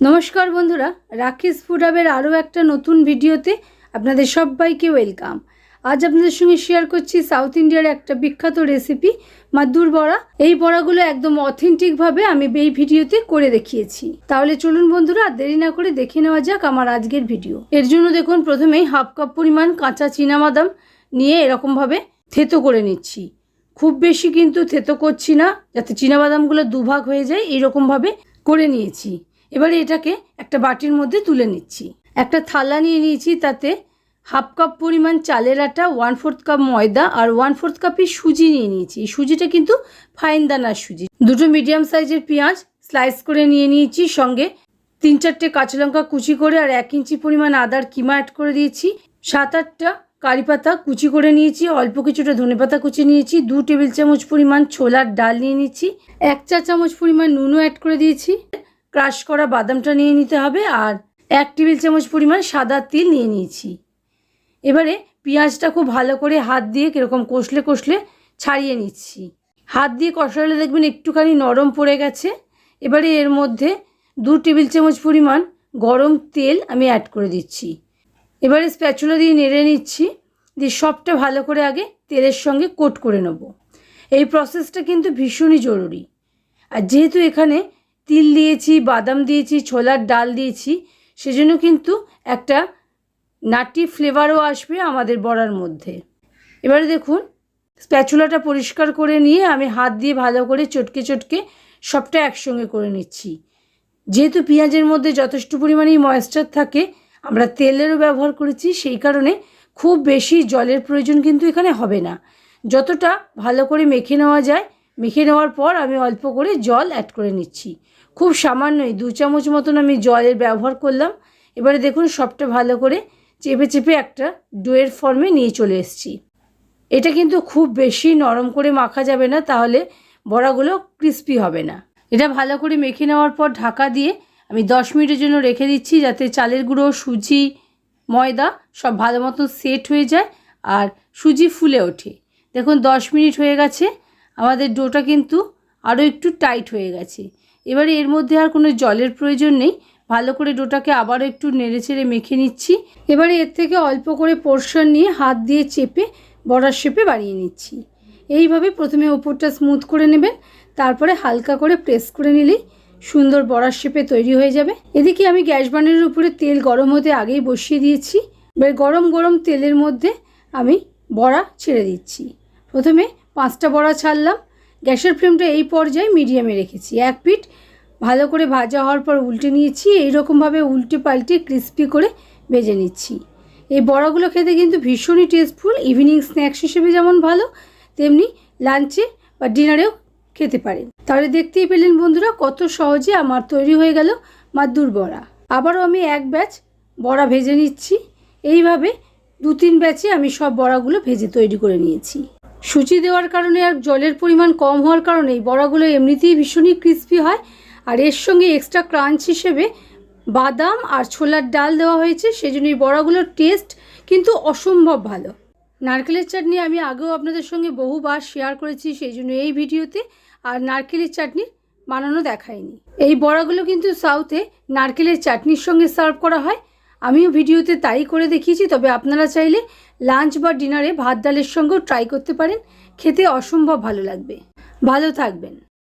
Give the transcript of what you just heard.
নমস্কার বন্ধুরা, রাকেশ ফুড হাবের আরও একটা নতুন ভিডিওতে আপনাদের সবাইকে ওয়েলকাম। আজ আপনাদের সঙ্গে শেয়ার করছি সাউথ ইন্ডিয়ার একটা বিখ্যাত রেসিপি মাদুর বড়া। এই বড়াগুলো একদম অথেন্টিকভাবে আমি এই ভিডিওতে করে দেখিয়েছি। তাহলে চলুন বন্ধুরা, আর দেরি না করে দেখে নেওয়া যাক আমার আজকের ভিডিও। এর জন্য দেখুন, প্রথমেই হাফ কাপ পরিমাণ কাঁচা বাদাম নিয়ে এরকমভাবে থেতো করে নিচ্ছি। খুব বেশি কিন্তু থেতো করছি না, যাতে বাদামগুলো দুভাগ হয়ে যায়, এইরকমভাবে করে নিয়েছি। এবারে এটাকে একটা বাটির মধ্যে তুলে নিচ্ছি। একটা থালা নিয়ে নিয়েছি তাতে হাফ কাপ পরিমাণ চালের আটা ওয়ান ফোর্থ কাপ ময়দা আর ওয়ান ফোর্থ কাপই সুজি নিয়ে নিয়েছি। এই সুজিটা কিন্তু ফাইন দানার সুজি। দুটো মিডিয়াম সাইজের পেঁয়াজ স্লাইস করে নিয়ে নিয়েছি, সঙ্গে তিন চারটে কাঁচা লঙ্কা কুচি করে আর এক ইঞ্চি পরিমাণ আদার কিমা অ্যাড করে দিয়েছি। সাত আটটা কারি পাতা কুচি করে নিয়েছি, অল্প কিছুটা ধনেপাতা কুচি নিয়েছি, দু টেবিল চামচ পরিমাণ ছোলার ডাল নিয়ে নিয়েছি, এক চা চামচ পরিমাণ নুনও অ্যাড করে দিয়েছি। ক্রাশ করা বাদামটা নিয়ে নিতে হবে আর এক টেবিল চামচ পরিমাণ সাদা তিল নিয়ে নিয়েছি। এবারে পেঁয়াজটা খুব ভালো করে হাত দিয়ে কীরকম কষলে কষলে ছাড়িয়ে নিচ্ছি। হাত দিয়ে কষালে দেখবেন একটুখানি নরম পড়ে গেছে। এবারে এর মধ্যে দু টেবিল চামচ পরিমাণ গরম তেল আমি অ্যাড করে দিচ্ছি। এবারে স্প্যাচুলা দিয়ে নেড়ে নিচ্ছি, দিয়ে সবটা ভালো করে আগে তেলের সঙ্গে কোট করে নেব। এই প্রসেসটা কিন্তু ভীষণই জরুরি। আর যেহেতু এখানে তিল দিয়েছি, বাদাম দিয়েছি, ছোলার ডাল দিয়েছি, সেজন্য কিন্তু একটা নাটি ফ্লেভারও আসবে আমাদের বড়ার মধ্যে। এবারে দেখুন, স্প্যাচুলাটা পরিষ্কার করে নিয়ে আমি হাত দিয়ে ভালো করে চটকে চটকে সবটা একসঙ্গে করে নিচ্ছি। যেহেতু পেঁয়াজের মধ্যে যথেষ্ট পরিমাণেই ময়েশ্চার থাকে, আমরা তেলেরও ব্যবহার করেছি, সেই কারণে খুব বেশি জলের প্রয়োজন কিন্তু এখানে হবে না। যতটা ভালো করে মেখে নেওয়া যায়, মেখে নেওয়ার পর আমি অল্প করে জল অ্যাড করে নিচ্ছি। খুব সামান্যই দু চামচ মতন আমি জলের ব্যবহার করলাম। এবারে দেখুন সবটা ভালো করে চেপে চেপে একটা ডোয়ের ফর্মে নিয়ে চলে এসেছি। এটা কিন্তু খুব বেশি নরম করে মাখা যাবে না, তাহলে বড়াগুলো ক্রিস্পি হবে না। এটা ভালো করে মেখে নেওয়ার পর ঢাকা দিয়ে আমি দশ মিনিটের জন্য রেখে দিচ্ছি যাতে চালের গুঁড়ো, সুজি, ময়দা সব ভালো মতো সেট হয়ে যায় আর সুজি ফুলে ওঠে। দেখুন দশ মিনিট হয়ে গেছে, আমাদের ডোটা কিন্তু আরও একটু টাইট হয়ে গেছে। এবারে এর মধ্যে আর কোনো জলের প্রয়োজন নেই। ভালো করে ডোটাকে আবারও একটু নেড়ে চেড়ে মেখে নিচ্ছি। এবারে এর থেকে অল্প করে পোর্শন নিয়ে হাত দিয়ে চেপে বড়ার শেপে বাড়িয়ে নিচ্ছি। এইভাবে প্রথমে ওপরটা স্মুথ করে নেবেন, তারপরে হালকা করে প্রেস করে নিলেই সুন্দর বড়ার শেপে তৈরি হয়ে যাবে। এদিকে আমি গ্যাস বার্নারের উপরে তেল গরম হতে আগেই বসিয়ে দিয়েছি। এবার গরম গরম তেলের মধ্যে আমি বড়া ছেড়ে দিচ্ছি। প্রথমে পাঁচটা বড়া ছাড়লাম গ্যাসের ফ্লেমটা এই পর্যায়ে মিডিয়ামে রেখেছি। এক পিঠ ভালো করে ভাজা হওয়ার পর উল্টে নিয়েছি, এইরকমভাবে উল্টে পাল্টে ক্রিস্পি করে ভেজে নিচ্ছি। এই বড়াগুলো খেতে কিন্তু ভীষণই টেস্টফুল, ইভিনিং স্ন্যাক্স হিসেবে যেমন ভালো, তেমনি লাঞ্চে বা ডিনারেও খেতে পারেন। তাহলে দেখতেই পেলেন বন্ধুরা, কত সহজে আমার তৈরি হয়ে গেল মাদুর বড়া। আবারও আমি এক ব্যাচ বড়া ভেজে নিচ্ছি। এইভাবে দু তিন ব্যাচে আমি সব বড়াগুলো ভেজে তৈরি করে নিয়েছি। সুজি দেওয়ার কারণে আর জলের পরিমাণ কম হওয়ার কারণে বড়াগুলো এমনিতেই ভীষণই ক্রিস্পি হয়। আর এর সঙ্গে এক্সট্রা ক্রাঞ্চ হিসেবে বাদাম আর ছোলার ডাল দেওয়া হয়েছে সেই জন্য এই বড়াগুলোর টেস্ট কিন্তু অসম্ভব ভালো। নারকেলের চাটনি আমি আগেও আপনাদের সঙ্গে বহুবার শেয়ার করেছি সেই জন্য এই ভিডিওতে আর নারকেলের চাটনি বানানো দেখায়নি এই বড়াগুলো কিন্তু সাউথে নারকেলের চাটনির সঙ্গে সার্ভ করা হয়। আমিও ভিডিওতে তাই করে দেখিয়েছি, তবে আপনারা চাইলে লাঞ্চ বা ডিনারে ভাত ডালের সঙ্গেও ট্রাই করতে পারেন। খেতে অসম্ভব ভালো লাগবে। ভালো থাকবেন।